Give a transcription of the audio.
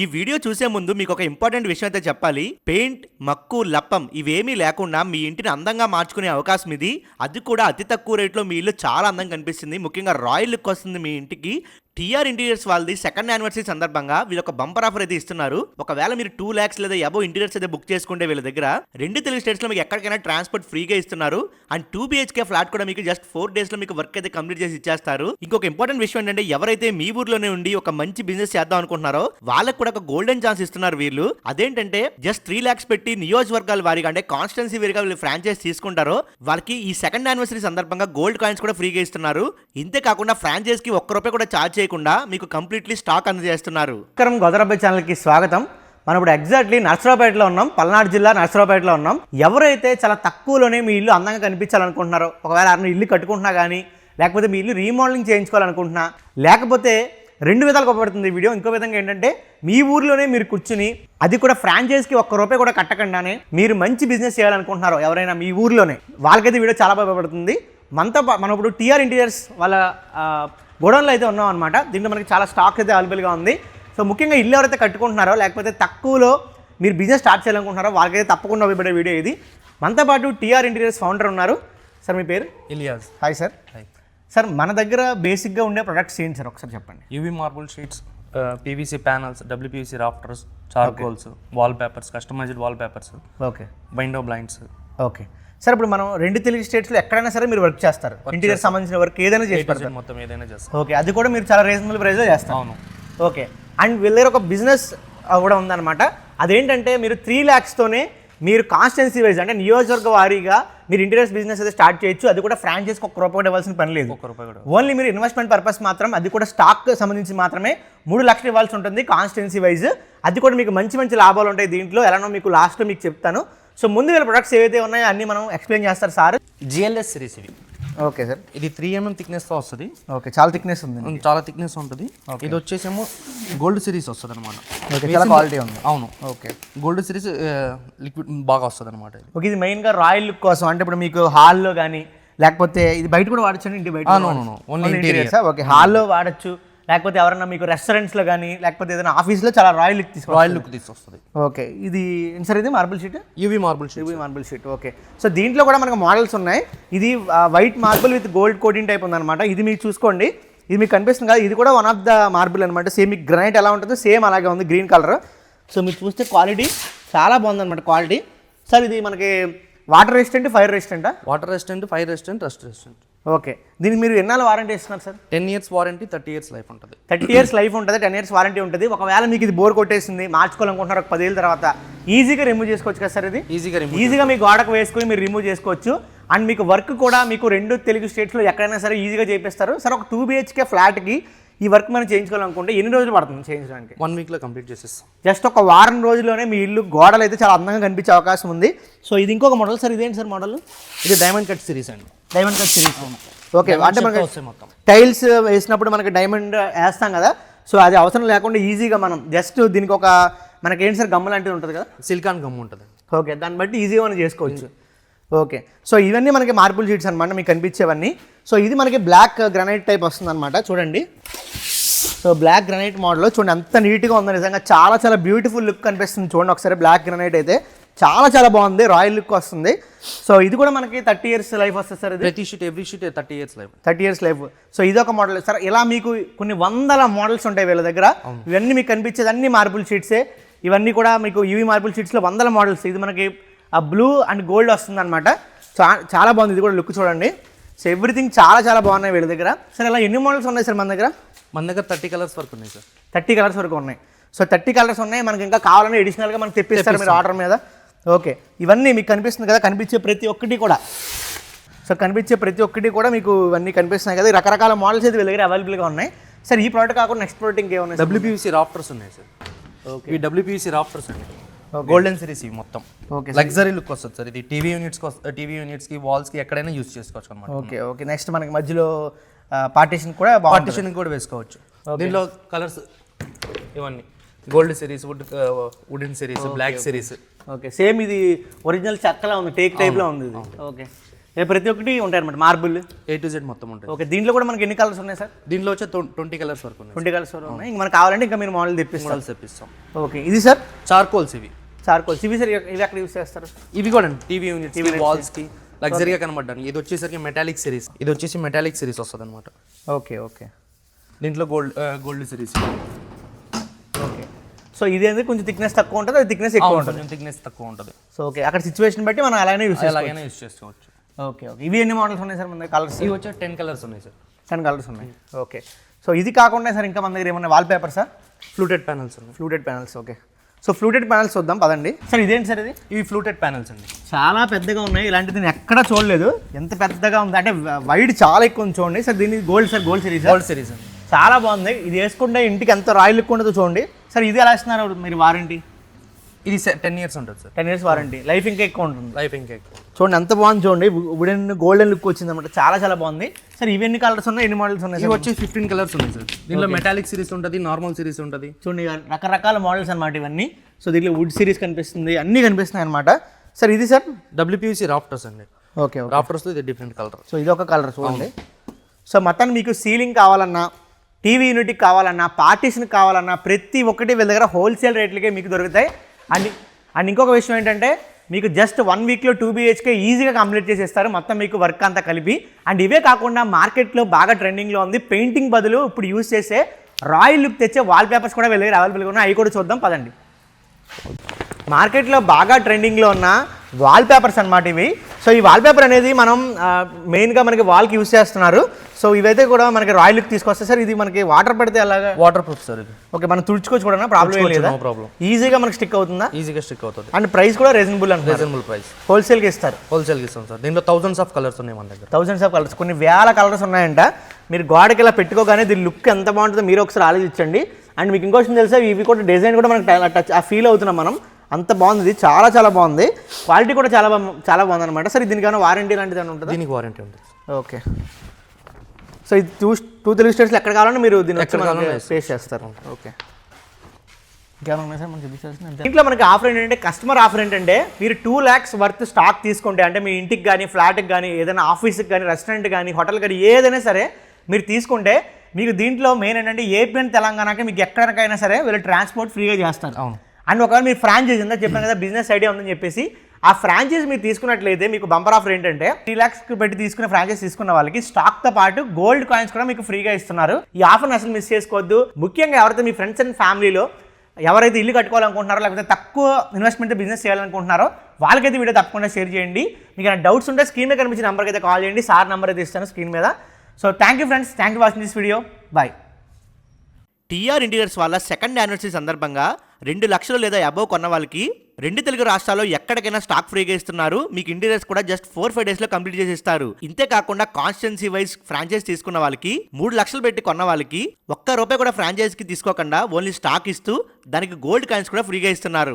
ఈ వీడియో చూసే ముందు మీకు ఒక ఇంపార్టెంట్ విషయం అయితే చెప్పాలి. పెయింట్ మక్కు లప్పం ఇవేమీ లేకుండా మీ ఇంటిని అందంగా మార్చుకునే అవకాశం ఇది. అది కూడా అతి తక్కువ రేట్లో మీ ఇల్లు చాలా అందంగా కనిపిస్తుంది. ముఖ్యంగా రాయల్ లుక్ వస్తుంది మీ ఇంటికి. టీఆర్ ఇంటీరియర్స్ వాళ్ళది సెకండ్ యానివర్సరీ సందర్భంగా వీళ్ళు ఒక బంపర్ ఆఫర్ అయితే ఇస్తున్నారు. ఒకవేళ మీరు టూ ల్యాక్స్ లేదా అబో ఇంటీరియర్స్ అయితే బుక్ చేసుకుంటే వీళ్ళ దగ్గర రెండు తెలుగు స్టేట్స్లో మీకు ఎక్కడికైనా ట్రాన్స్పోర్ట్ ఫ్రీగా ఇస్తున్నారు. అండ్ టూ బిహెచ్కే ఫ్లాట్ కూడా మీకు జస్ట్ ఫోర్ డేస్లో మీకు వర్క్ అయితే కంప్లీట్ చేసి ఇచ్చేస్తారు. ఇంకొక ఇంపార్టెంట్ విషయం ఏంటంటే ఎవరైతే మీ ఊర్లోనే ఉండి ఒక మంచి బిజినెస్ చేద్దాం అనుకుంటున్నారో వాళ్ళకి కూడా ఒక గోల్డెన్ ఛాన్స్ ఇస్తున్నారు వీళ్ళు. అదేంటంటే జస్ట్ త్రీ ల్యాక్స్ పెట్టి నియోజకవర్గాల వారిగా అంటే కాన్స్టెన్సీ వీరిగా వీళ్ళు ఫ్రాంచైజ్ తీసుకుంటారో వాళ్ళకి ఈ సెకండ్ యానివర్సరీ సందర్భంగా గోల్డ్ కాయిన్స్ కూడా ఫ్రీగా ఇస్తున్నారు. ఇంతే కాకుండా ఫ్రాంచైజ్కి ఒక్క రూపాయి కూడా ఛార్జ్ చేయకుండా మీకు కంప్లీట్లీ స్టాక్ అందజేస్తున్నారు. నమస్కారం గోదరబ్బాయి ఛానల్కి స్వాగతం. మనం ఇప్పుడు ఎగ్జాక్ట్లీ నర్సరావుపేటలో ఉన్నాం. పల్నాడు జిల్లా నర్సరావుపేటలో ఉన్నాం. ఎవరైతే చాలా తక్కువలోనే మీ ఇల్లు అందంగా కనిపించాలనుకుంటున్నారో ఒకవేళ అన్న ఇల్లు కట్టుకుంటున్నా కానీ లేకపోతే మీ ఇల్లు రీమోడలింగ్ చేయించుకోవాలనుకుంటున్నా లేకపోతే రెండు విధాలుగా ఉపయోగపడుతుంది ఈ వీడియో. ఇంకో విధంగా ఏంటంటే మీ ఊర్లోనే మీరు కూర్చుని అది కూడా ఫ్రాంచైజ్కి ఒక్క రూపాయి కూడా కట్టకుండానే మీరు మంచి బిజినెస్ చేయాలనుకుంటున్నారో ఎవరైనా మీ ఊర్లోనే వాళ్ళకైతే వీడియో చాలా ఉపయోగపడుతుంది. మనతో మనం ఇప్పుడు టీఆర్ ఇంటీరియర్స్ వాళ్ళ గోడౌన్లో అయితే ఉన్నాం అనమాట దీంట్లో మనకి చాలా స్టాక్ అయితే అవైలబుల్గా ఉంది. సో ముఖ్యంగా ఇల్లు ఎవరైతే కట్టుకుంటున్నారో లేకపోతే తక్కువలో మీరు బిజినెస్ స్టార్ట్ చేయాలనుకుంటున్నారో వాళ్ళకైతే తప్పకుండా ఉపయోగపడే వీడియో ఇది. మనతో పాటు టీఆర్ ఇంటీరియర్స్ ఫౌండర్ ఉన్నారు. సార్ మీ పేరు? Ilyas. Hi sir hi sir మన దగ్గర బేసిక్గా ఉండే ప్రొడక్ట్స్ ఏంటి సార్ ఒకసారి చెప్పండి. UV marble sheets PVC panels WPVC rafters charcoals wall papers customised wall papers okay window blinds okay. Sir ఇప్పుడు మనం రెండు తెలుగు స్టేట్స్లో ఎక్కడైనా సరే మీరు వర్క్ చేస్తారు. ఇంటీరియర్ సంబంధించిన వర్క్ ఏదైనా చేసి పెడతారు. మొత్తం ఏదైనా చేస్తాం ఓకే. అది కూడా మీరు చాలా రీజనబుల్ ప్రైస్లో చేస్తారు. అవును. ఓకే. అండ్ వీళ్ళ దగ్గర ఒక బిజినెస్ కూడా ఉందన్నమాట. అదేంటంటే మీరు త్రీ ల్యాక్స్తోనే మీరు కాన్స్టెన్సీ వైజ్ అంటే నియోజకవర్గ వారీగా మీరు ఇంటీరియర్స్ బిజినెస్ అయితే స్టార్ట్ చేయొచ్చు. అది కూడా ఫ్రాంచైజ్కి ఒక రూపాయి కూడా ఇవ్వాల్సిన పని లేదు. ఒక్క రూపాయి కూడా ఓన్లీ మీరు ఇన్వెస్ట్మెంట్ పర్పస్ మాత్రం అది కూడా స్టాక్ సంబంధించి మాత్రమే మూడు లక్షలు ఇవ్వాల్సి ఉంటుంది కాన్స్టెన్సీ వైజ్ అది కూడా మీకు మంచి మంచి లాభాలు ఉంటాయి దీంట్లో. ఎలానో మీకు లాస్ట్లో మీకు చెప్తాను. సో ముందు వీళ్ళ ప్రొడక్ట్స్ ఏవైతే ఉన్నాయో అన్నీ మనం ఎక్స్ప్లెయిన్ చేస్తారు సార్. జిఎల్ఎస్ సిరీస్ ఇది ఓకే సార్. ఇది త్రీ ఎంఎం థిక్నెస్తో వస్తుంది. ఓకే చాలా థిక్నెస్ ఉంది చాలా థిక్నెస్ ఉంటుంది. ఇది వచ్చేసేమో గోల్డ్ సిరీస్ వస్తుంది అనమాట చాలా క్వాలిటీ ఉంది. అవును. ఓకే. గోల్డ్ సిరీస్ లిక్విడ్ బాగా వస్తుంది అనమాట ఇది. ఓకే ఇది మెయిన్గా రాయల్ లుక్ కోసం అంటే ఇప్పుడు మీకు హాల్లో కానీ లేకపోతే ఇది బయట కూడా వాడచ్చు ఇంటి బయట interior. ఓకే హాల్లో వాడచ్చు. లేకపోతే ఎవరన్నా మీకు రెస్టారెంట్స్లో కానీ లేకపోతే ఏదైనా ఆఫీస్లో చాలా రాయల్ లుక్ తీసుకోవాలి రాయల్ లుక్ తీసుకొస్తుంది. ఓకే ఇది సార్ ఇది? Marble sheet UV marble sheet ఇది మార్బుల్ షీట్ ఓకే సో దీంట్లో కూడా మనకు మోడల్స్ ఉన్నాయి. ఇది white marble with gold coating type ఉందన్నమాట. ఇది మీకు చూసుకోండి. ఇది మీకు కనిపిస్తుంది కదా ఇది కూడా వన్ ఆఫ్ ద మార్బుల్ అనమాట సేమ్ మీకు గ్రానైట్ ఎలా ఉంటుందో సేమ్ అలాగే ఉంది గ్రీన్ కలర్ సో మీరు చూస్తే క్వాలిటీ చాలా బాగుందన్నమాట క్వాలిటీ సార్ ఇది మనకి water resistant fire రెసిస్టెంటా water resistant fire resistant rust resistant okay. దీనికి మీరు ఎన్నాళ్ళు వారంటీ ఇస్తున్నారు sir? Ten years warranty thirty years life ఉంటుంది. థర్టీ ఇయర్స్ లైఫ్ ఉంటుంది టెన్ ఇయర్స్ వారంటీ ఉంటుంది. ఒకవేళ మీకు ఇది బోర్ కొట్టేసింది మార్చుకోవాలనుకుంటున్నారు ఒక పదేళ్ళ తర్వాత ఈజీగా రిమూవ్ చేసుకోవచ్చు కదా సార్ ఇది? ఈజీగా రిమూవ్ ఈజీగా మీ గోడకు వేసుకుని మీరు రిమూవ్ చేసుకోవచ్చు. అండ్ మీకు వర్క్ కూడా మీకు రెండు తెలుగు స్టేట్స్లో ఎక్కడైనా సరే ఈజీగా చేపిస్తారు. సార్ ఒక టూ బిహెచ్కే ఫ్లాట్కి ఈ వర్క్ మనం చేయించుకోవాలనుకుంటే ఎన్ని రోజులు పడుతుంది చేయించడానికి? వన్ వీక్లో కంప్లీట్ చేసేస్తాం. జస్ట్ ఒక వారం రోజుల్లోనే మీ ఇల్లు గోడలు అయితే చాలా అందంగా కనిపించే అవకాశం ఉంది. సో ఇది ఇంకొక మోడల్ సార్ ఇదేంటి సార్ మోడల్ ఇది డైమండ్ కట్ సిరీస్ అండి. డైమండ్ కట్ సిరీస్ ఓకే అంటే మనకి మొత్తం. టైల్స్ వేసినప్పుడు మనకి డైమండ్ వేస్తాం కదా. సో అది అవసరం లేకుండా ఈజీగా మనం జస్ట్ దీనికి ఒక మనకి ఏంటి సార్ గమ్మ లాంటిది ఉంటుంది కదా? సిలికాన్ గమ్ ఉంటుంది. ఓకే దాన్ని బట్టి ఈజీగా మనం చేసుకోవచ్చు. ఓకే. సో ఇవన్నీ మనకి మార్బుల్ షీట్స్ అనమాట మీకు కనిపించేవన్నీ. సో ఇది మనకి బ్లాక్ గ్రానైట్ టైప్ వస్తుంది అనమాట చూడండి. సో బ్లాక్ గ్రానైట్ మోడల్ చూడండి ఎంత నీట్గా ఉందో నిజంగా. చాలా చాలా బ్యూటిఫుల్ లుక్ కనిపిస్తుంది చూడండి ఒకసారి బ్లాక్ గ్రానైట్ అయితే. చాలా చాలా బాగుంది రాయల్ లుక్ వస్తుంది. సో ఇది కూడా మనకి థర్టీ ఇయర్స్ లైఫ్ వస్తుంది సార్ ఇది. ప్రతి sheet every sheet thirty years life. Thirty years life. So ఇదొక మోడల్ సార్ ఇలా మీకు కొన్ని వందల మోడల్స్ ఉంటాయి వీళ్ళ దగ్గర. ఇవన్నీ మీకు కనిపించేది అన్ని మార్బుల్ షీట్సే. ఇవన్నీ కూడా మీకు యూవీ మార్బుల్ షీట్స్లో వందల మోడల్స్. ఇది మనకి ఆ బ్లూ అండ్ గోల్డ్ వస్తుంది అనమాట చాలా బాగుంది. ఇది కూడా లుక్ చూడండి. సో ఎవ్రీథింగ్ చాలా చాలా బాగున్నాయి వీళ్ళ దగ్గర. సార్ ఇలా ఎన్ని మోడల్స్ ఉన్నాయి సార్ మన దగ్గర? మన దగ్గర థర్టీ కలర్స్ వరకు ఉన్నాయి సార్ థర్టీ కలర్స్ వరకు ఉన్నాయి. సో థర్టీ కలర్స్ ఉన్నాయి. మనకి ఇంకా కావాలని అడిషనల్గా మనకి తెప్పిస్తారు మీరు ఆర్డర్ మీద. ఓకే ఇవన్నీ మీకు కనిపిస్తుంది కదా కనిపించే ప్రతి ఒక్కటి కూడా. సో కనిపించే ప్రతి ఒక్కటి కూడా మీకు ఇవన్నీ కనిపిస్తున్నాయి కదా. ఈ రకరకాల మోడల్స్ అయితే వీళ్ళ దగ్గర అవైలబుల్గా ఉన్నాయి. సార్ ఈ ప్రోడక్ట్ కాకుండా నెక్స్ట్ ప్రోడక్ట్ ఇంకేమున్నాయి సార్? డబ్ల్యూపీసీ రాఫ్టర్స్ ఉన్నాయి సార్ ఇవి డబ్ల్యూపీసీ రాఫ్టర్స్ అండి గోల్డెన్ సిరీస్ ఇవి మొత్తం. ఓకే లగ్జరీ లుక్ వస్తుంది సార్. ఇది టీవీ యూనిట్స్ టీవీ యూనిట్స్కి వాల్స్కి ఎక్కడైనా యూస్ చేసుకోవచ్చు అనమాట ఓకే ఓకే నెక్స్ట్ మనకి మధ్యలో పార్టీషన్ కూడా పార్టిషన్ కూడా వేసుకోవచ్చు. దీనిలో కలర్స్ ఇవన్నీ. Gold series wood wooden series black series okay same ఇది ఒరిజినల్ చెక్కలా ఉంది టేక్ టైప్లో ఉంది ఇది. ఓకే ప్రతి ఒక్కటి ఉంటాయి అనమాట మార్బుల్ ఏ టు జెడ్ మొత్తం ఉంటుంది ఓకే దీంట్లో కూడా మనకి ఎన్ని కలర్స్ ఉన్నాయి సార్? దీనిలో వచ్చే ట్వంటీ కలర్స్ వరకు ఉన్నాయి. ట్వంటీ కలర్స్ ఉన్నాయి. ఇంకా మనకు కావాలంటే ఇంకా మీరు మోడల్ తెప్పిస్తారు మోడల్స్ తెప్పిస్తాం. ఓకే ఇది సార్? చార్కోల్స్ ఇవి. చార్కోల్ ఇవి సార్ ఇవి ఎక్కడ యూస్ చేస్తారు? ఇవి కూడా టీవీ యూనిట్స్ వాల్స్కి. లగ్జరీగా కనబడ్డానికి ఇది వచ్చేసరికి మెటాలిక్ సిరీస్ ఇది వచ్చేసి మెటాలిక్ సిరీస్ వస్తుంది అనమాట ఓకే ఓకే దీంట్లో gold gold series okay so ఇది అనేది కొంచెం థిక్నెస్ తక్కువ ఉంటుంది అది థిక్నెస్ ఎక్కువ ఉంటుంది. కొంచెం థిక్నెస్ తక్కువ ఉంటుంది. సో ఓకే అక్కడ సిచ్యువేషన్ బట్టి మనం అలానే యూస్ అలాగైనా యూస్ చేసుకోవచ్చు. ఓకే ఓకే ఇవి ఎన్ని మోడల్స్ ఉన్నాయి సార్ మన కలర్స్ ఇవి వచ్చే టెన్ కలర్స్ ఉన్నాయి సార్. టెన్ కలర్స్ ఉన్నాయి. ఓకే సో ఇది కాకుండా సార్ ఇంకా మన దగ్గర ఏమన్నా wall paper sir fluted panels ఉన్నాయి. Fluted panels okay so fluted panels చూద్దాం పదండి. సార్ ఇదేంటి సార్ ఇది? ఇవి ఫ్లూటెడ్ ప్యానల్స్ అండి. చాలా పెద్దగా ఉన్నాయి. ఇలాంటిది నేను ఎక్కడ చూడలేదు. ఎంత పెద్దగా ఉంది? అంటే వైడ్ చాలా ఎక్కువ ఉంది చూడండి. సార్ దీన్ని gold sir gold series. Gold series అండి. చాలా బాగుంది. ఇది వేసుకుంటే ఇంటికి ఎంత రాయల్ ఉండదో చూడండి. సార్ ఇది ఎలా ఇస్తున్నారు మీరు వారంటీ? ఇది టెన్ ఇయర్స్ ఉంటుంది sir. Ten years warranty. Life ఇంకా ఎక్కువ ఉంటుంది. లైఫ్ ఇంకా ఎక్కువ. చూడండి ఎంత బాగుంది చూడండి. వుడెన్ గోల్డెన్ లుక్ వచ్చింది అనమాట చాలా చాలా బాగుంది. సార్ ఇవి ఎన్ని కలర్స్ ఉన్నాయి? ఎన్ని మోడల్స్ ఉన్నాయి ఇవి వచ్చి ఫిఫ్టీన్ కలర్స్ ఉన్నాయి సార్. దీనిలో మెటాలిక్ సిరీస్ ఉంటుంది నార్మల్ సిరీస్ ఉంటుంది. చూడండి రకరకాల మోడల్స్ అనమాట ఇవన్నీ. సో దీంట్లో వుడ్ సిరీస్ కనిపిస్తుంది అన్నీ కనిపిస్తున్నాయి అనమాట సార్ ఇది సార్? డబ్ల్యూపీసీ రాఫ్టర్స్ అండి. ఓకే రాఫ్టర్స్లో ఇది డిఫరెంట్ కలర్ సో ఇది ఒక కలర్ చూడండి. సో మొత్తాన్ని మీకు సీలింగ్ కావాలన్నా టీవీ యూనిట్కి కావాలన్నా పార్టీషన్కి కావాలన్నా ప్రతి ఒక్కటి వీళ్ళ దగ్గర హోల్సేల్ రేట్లకే మీకు దొరుకుతాయి. అండ్ అండ్ ఇంకొక విషయం ఏంటంటే మీకు జస్ట్ వన్ వీక్లో టూ బీహెచ్కే ఈజీగా కంప్లీట్ చేసేస్తారు. మొత్తం మీకు వర్క్ అంతా కలిపి. అండ్ ఇవే కాకుండా మార్కెట్లో బాగా ట్రెండింగ్లో ఉంది. పెయింటింగ్ బదులు ఇప్పుడు యూస్ చేసే రాయల్ లుక్ తెచ్చే వాల్ పేపర్స్ కూడా వెళ్ళి అవైలబుల్గా ఉన్నాయి. అవి కూడా చూద్దాం పదండి. మార్కెట్లో బాగా ట్రెండింగ్లో ఉన్న వాల్ పేపర్స్ అనమాట ఇవి. సో ఈ వాల్ పేపర్ అనేది మనం మెయిన్గా మనకి వాల్కి యూస్ చేస్తున్నారు. సో ఇవైతే కూడా మనకి రాయల్ లుక్ తీసుకొస్తాయి సార్ ఇది మనకి వాటర్ పడితే అలాగా? వాటర్ ప్రూఫ్ సార్ ఇది. ఓకే మనం తుడుచుకోవచ్చు కూడా ప్రాబ్లం లేదా ప్రాబ్లం ఈజీగా మనకి స్టిక్ అవుతుందా? ఈజీగా స్టిక్ అవుతుంది. అండ్ ప్రైస్ కూడా రీజనబుల్ అంటున్నారు. రీజనబుల్ ప్రైస్ హోల్సేల్కి ఇస్తారు. హోల్సేల్కి ఇస్తాం సార్ దీంట్లో థౌసండ్స్ ఆఫ్ కలర్స్ ఉన్నాయి మన దగ్గర. థౌజండ్స్ ఆఫ్ కలర్స్ కొన్ని వేల కలర్స్ ఉన్నాయంట. మీరు గోడకి ఇలా పెట్టుకోగానే దీని లుక్ ఎంత బాగుంటుందో మీరు ఒకసారి ఆలోచించండి. అండ్ మీకు ఇంకో విషయం తెలుసా ఇవి కూడా డిజైన్ కూడా మనకి టచ్ ఆ ఫీల్ అవుతున్నాం మనం. అంత బాగుంది ఇది చాలా చాలా బాగుంది. క్వాలిటీ కూడా చాలా చాలా బాగుంది అనమాట సరే దీనికి ఏమైనా వారంటీ లాంటిది ఏమైనా ఉంటుందా? దీనికి వారంటీ ఉంటుంది ఓకే సో ఇది టూ టూ తెలుగు స్టేట్స్లో ఎక్కడ కావాలన్నా మీరు దీన్ని ఎక్కడ కావాలన్నా ఫేస్ చేస్తారు. ఓకే ఇంట్లో మనకి ఆఫర్ ఏంటంటే కస్టమర్ ఆఫర్ ఏంటంటే మీరు టూ ల్యాక్స్ వర్త్ స్టాక్ తీసుకుంటే అంటే మీ ఇంటికి కానీ ఫ్లాట్కి కానీ ఏదైనా ఆఫీస్కి కానీ రెస్టారెంట్ కానీ హోటల్ కానీ ఏదైనా సరే మీరు తీసుకుంటే మీకు దీంట్లో మెయిన్ ఏంటంటే ఏపీ అండ్ తెలంగాణకి మీకు ఎక్కడికైనా సరే వీళ్ళు ట్రాన్స్పోర్ట్ ఫ్రీగా చేస్తారు. అవును. అండ్ ఒకవేళ మీరు ఫ్రాంచైజ్ ఉందా చెప్పాను కదా బిజినెస్ ఐడియా ఉందని చెప్పేసి ఆ ఫ్రాంచైజ్ మీరు తీసుకున్నట్లయితే మీకు బంపర్ ఆఫర్ ఏంటంటే త్రీ ల్యాక్స్ పెట్టి తీసుకున్న ఫ్రాంచైజ్ తీసుకున్న వాళ్ళకి స్టాక్తో పాటు గోల్డ్ కాయిన్స్ కూడా మీకు ఫ్రీగా ఇస్తున్నారు. ఈ ఆఫర్ని అసలు మిస్ చేసుకోవద్దు. ముఖ్యంగా ఎవరైతే మీ ఫ్రెండ్స్ అండ్ ఫ్యామిలీలో ఎవరైతే ఇల్లు కట్టుకోవాలనుకుంటున్నారో లేకపోతే తక్కువ ఇన్వెస్ట్మెంట్ బిజినెస్ చేయాలనుకుంటున్నారో వాళ్ళకైతే వీడియో తప్పకుండా షేర్ చేయండి. మీకు ఏమైనా డౌట్స్ ఉంటే స్క్రీన్ మీద కనిపించిన నెంబర్కి అయితే కాల్ చేయండి. సార్ నెంబర్ అయితే ఇస్తాను స్క్రీన్ మీద. So thank you friends thank you watching this video bye TR interiors వాళ్ళ సెకండ్ యానివర్సరీ సందర్భంగా రెండు లక్షలు లేదా అబవ్ కొన్న వాళ్ళకి రెండు తెలుగు రాష్ట్రాల్లో ఎక్కడికైనా స్టాక్ ఫ్రీగా ఇస్తున్నారు. మీకు ఇంటీరియర్స్ కూడా జస్ట్ ఫోర్ ఫైవ్ డేస్లో కంప్లీట్ చేసి ఇస్తారు. ఇంతే కాకుండా కాన్స్టెన్సీ వైజ్ ఫ్రాంచైజ్ తీసుకున్న వాళ్ళకి మూడు లక్షలు పెట్టి కొన్న వాళ్ళకి ఒక్క రూపాయి కూడా ఫ్రాంచైజ్కి తీసుకోకుండా ఓన్లీ స్టాక్ ఇస్తూ దానికి గోల్డ్ కాయిన్స్ కూడా ఫ్రీగా ఇస్తున్నారు.